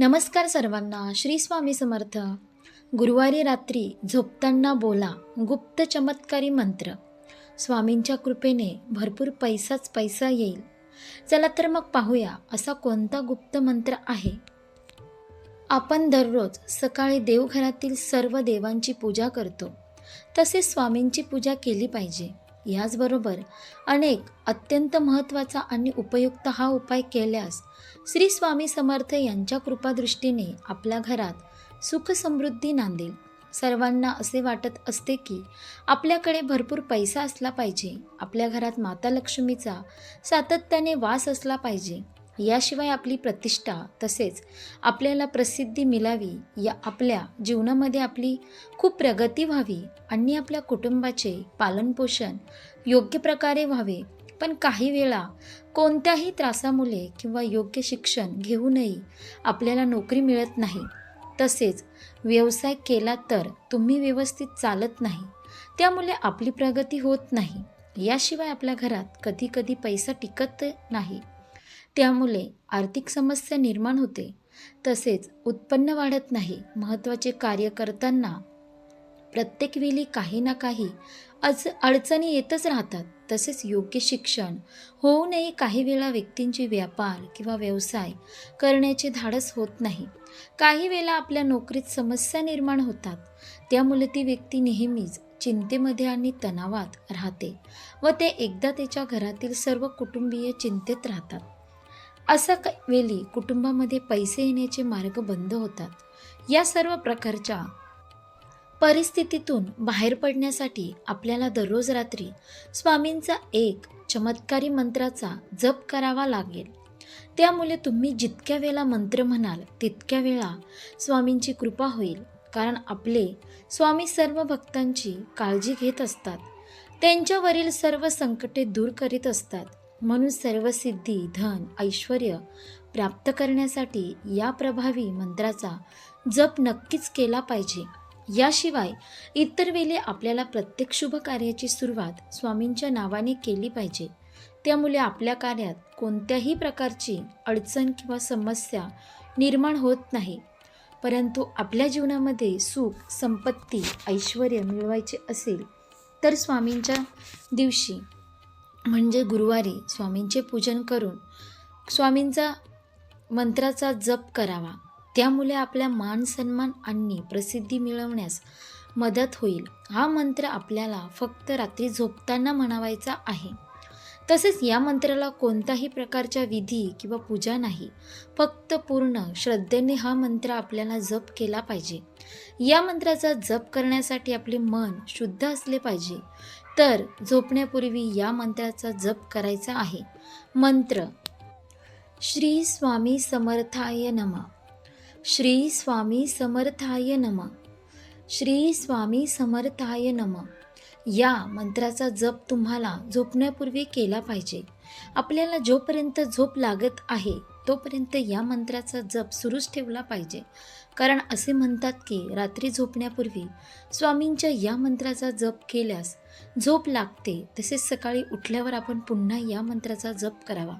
नमस्कार सर्वांना श्री स्वामी समर्थ. गुरुवारी रात्री झोपताना बोला गुप्त चमत्कारी मंत्र. स्वामींच्या कृपेने भरपूर पैसाच पैसा येईल. चला तर मग पाहूया असा कोणता गुप्त मंत्र आहे. आपण दररोज सकाळी देवघरातील सर्व देवांची पूजा करतो. तसेच स्वामींची पूजा केली पाहिजे. याचबरोबर अनेक अत्यंत महत्त्वाचा आणि उपयुक्त हा उपाय केल्यास श्री स्वामी समर्थ यांच्या कृपादृष्टीने आपल्या घरात सुख समृद्धी नांदेल. सर्वांना असे वाटत असते की आपल्याकडे भरपूर पैसा असला पाहिजे आपल्या घरात माता लक्ष्मीचा सातत्याने वास असला पाहिजे याशिवाय आपली प्रतिष्ठा तसेच आपल्याला प्रसिद्धी मिळावी या आपल्या जीवनामध्ये आपली खूप प्रगती व्हावी आणि आपल्या कुटुंबाचे पालनपोषण योग्य प्रकारे व्हावे पण काही वेळा कोणत्याही त्रासामुळे किंवा योग्य शिक्षण घेऊनही आपल्याला नोकरी मिळत नाही. तसेच व्यवसाय केला तर तुम्ही व्यवस्थित चालत नाही. त्यामुळे आपली प्रगती होत नाही. याशिवाय आपल्या घरात कधी कधी पैसा टिकत नाही. त्यामुळे आर्थिक समस्या निर्माण होते. तसेच उत्पन्न वाढत नाही. महत्त्वाचे कार्य करताना प्रत्येक वेळी काही ना काही अज अडचणी येतच राहतात. तसेच योग्य शिक्षण होऊनही काही वेळा व्यक्तींची व्यापार किंवा व्यवसाय करण्याचे धाडस होत नाही. काही वेळा आपल्या नोकरीत समस्या निर्माण होतात. त्यामुळे ती व्यक्ती नेहमीच चिंतेमध्ये आणि तणावात राहते व ते एकदा त्याच्या घरातील सर्व कुटुंबीय चिंतेत राहतात. असा वेळी कुटुंबामध्ये पैसे येण्याचे मार्ग बंद होतात. या सर्व प्रकारच्या परिस्थितीतून बाहेर पडण्यासाठी आपल्याला दररोज रात्री स्वामींचा एक चमत्कारी मंत्राचा जप करावा लागेल. त्यामुळे तुम्ही जितक्या वेळा मंत्र म्हणाल तितक्या वेळा स्वामींची कृपा होईल. कारण आपले स्वामी सर्व भक्तांची काळजी घेत असतात. त्यांच्यावरील सर्व संकटे दूर करीत असतात. म्हणून सर्व सिद्धी धन ऐश्वर प्राप्त करण्यासाठी या प्रभावी मंत्राचा जप नक्कीच केला पाहिजे. याशिवाय इतर वेळे आपल्याला प्रत्येक शुभ कार्याची सुरुवात स्वामींच्या नावाने केली पाहिजे. त्यामुळे आपल्या कार्यात कोणत्याही प्रकारची अडचण किंवा समस्या निर्माण होत नाही. परंतु आपल्या जीवनामध्ये सुख संपत्ती ऐश्वर मिळवायचे असेल तर स्वामींच्या दिवशी म्हणजे गुरुवारी स्वामींचे पूजन करून स्वामींचा मंत्राचा जप करावा. त्यामुळे आपल्या मान सन्मान आणि प्रसिद्धी मिळवण्यास मदत होईल. हा मंत्र आपल्याला फक्त रात्री झोपताना म्हणावायचा आहे. तसेच या मंत्राला कोणताही प्रकारच्या विधी किंवा पूजा नाही. फक्त पूर्ण श्रद्धेने हा मंत्र आपल्याला जप केला पाहिजे. या मंत्राचा जप करण्यासाठी आपले मन शुद्ध असले पाहिजे. तर झोपण्यापूर्वी या मंत्राचा जप करायचा आहे. मंत्र श्री स्वामी समर्थाय नमा. श्री स्वामी समर्थाय नम. श्री स्वामी समर्थाय नम. या मंत्राचा जप तुम्हाला झोपण्यापूर्वी केला पाहिजे. आपल्याला जोपर्यंत झोप लागत आहे तोपर्यंत या मंत्राचा जप सुरूच ठेवला पाहिजे. कारण असे म्हणतात की रात्री झोपण्यापूर्वी स्वामींच्या या मंत्राचा जप केल्यास झोप लागते. तसेच सकाळी उठल्यावर आपण पुन्हा या मंत्राचा जप करावा.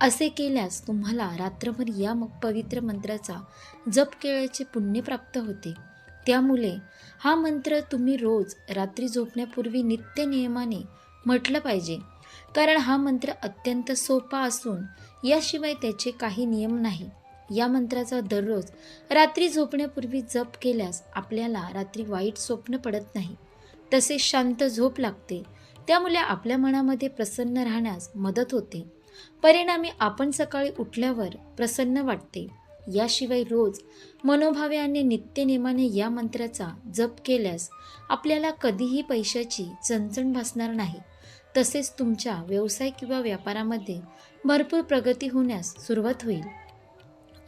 असे केल्यास तुम्हाला रात्रभर या मग पवित्र मंत्राचा जप केल्याचे पुण्य प्राप्त होते. त्यामुळे हा मंत्र तुम्ही रोज रात्री झोपण्यापूर्वी नित्य नियमाने म्हटलं पाहिजे. कारण हा मंत्र अत्यंत सोपा असून याशिवाय त्याचे काही नियम नाही. या मंत्राचा दररोज रात्री झोपण्यापूर्वी जप केल्यास आपल्याला रात्री वाईट स्वप्न पडत नाही. तसेच शांत झोप लागते. त्यामुळे आपल्या मनामध्ये प्रसन्न राहण्यास मदत होते. परिणामी आपण सकाळी उठल्यावर प्रसन्न वाटते. याशिवाय रोज मनोभावे आणि नित्यनेमाने या मंत्राचा जप केल्यास आपल्याला कधीही पैशाची चणचण भासणार नाही. तसेच तुमच्या व्यवसाय किंवा व्यापारामध्ये भरपूर प्रगती होण्यास सुरुवात होईल.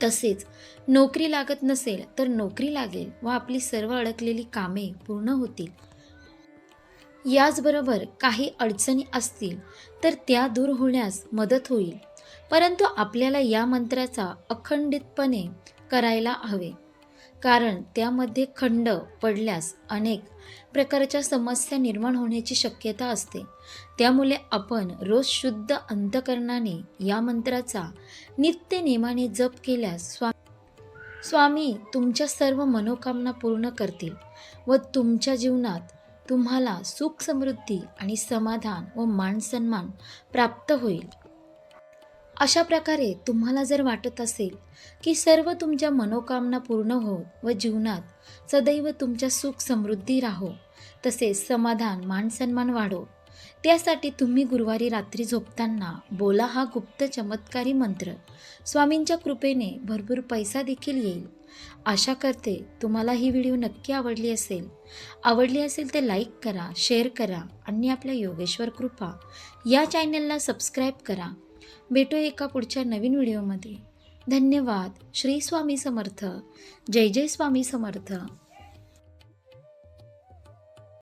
तसेच नोकरी लागत नसेल तर नोकरी लागेल व आपली सर्व अडकलेली कामे पूर्ण होतील. याचबरोबर काही अडचणी असतील तर त्या दूर होण्यास मदत होईल. परंतु आपल्याला या मंत्राचा अखंडितपणे करायला हवे. कारण त्यामध्ये खंड पडल्यास अनेक प्रकारच्या समस्या निर्माण होण्याची शक्यता असते. त्यामुळे आपण रोज शुद्ध अंतकरणाने या मंत्राचा नित्य नेमाने जप केल्यास स्वा स्वामी तुमच्या सर्व मनोकामना पूर्ण करतील व तुमच्या जीवनात तुम्हाला सुख समृद्धी आणि समाधान व मानसन्मान प्राप्त होईल. अशा प्रकारे तुम्हाला जर वाटत असेल की सर्व तुमच्या मनोकामना पूर्ण हो व जीवनात सदैव तुमच्या सुख समृद्धी राहो तसेच समाधान मानसन्मान वाढो त्यासाठी तुम्ही गुरुवारी रात्री झोपताना बोला हा गुप्त चमत्कारी मंत्र. स्वामींच्या कृपेने भरपूर पैसा देखील येईल. आशा करते तुम्हाला ही व्हिडिओ नक्की आवडली असेल. आवडली असेल तर लाईक करा शेअर करा आणि आपल्या योगेश्वर कृपा या चॅनलला सबस्क्राईब करा. भेटू एका पुढच्या नवीन व्हिडिओमध्ये. धन्यवाद. श्री स्वामी समर्थ. जय जय स्वामी समर्थ.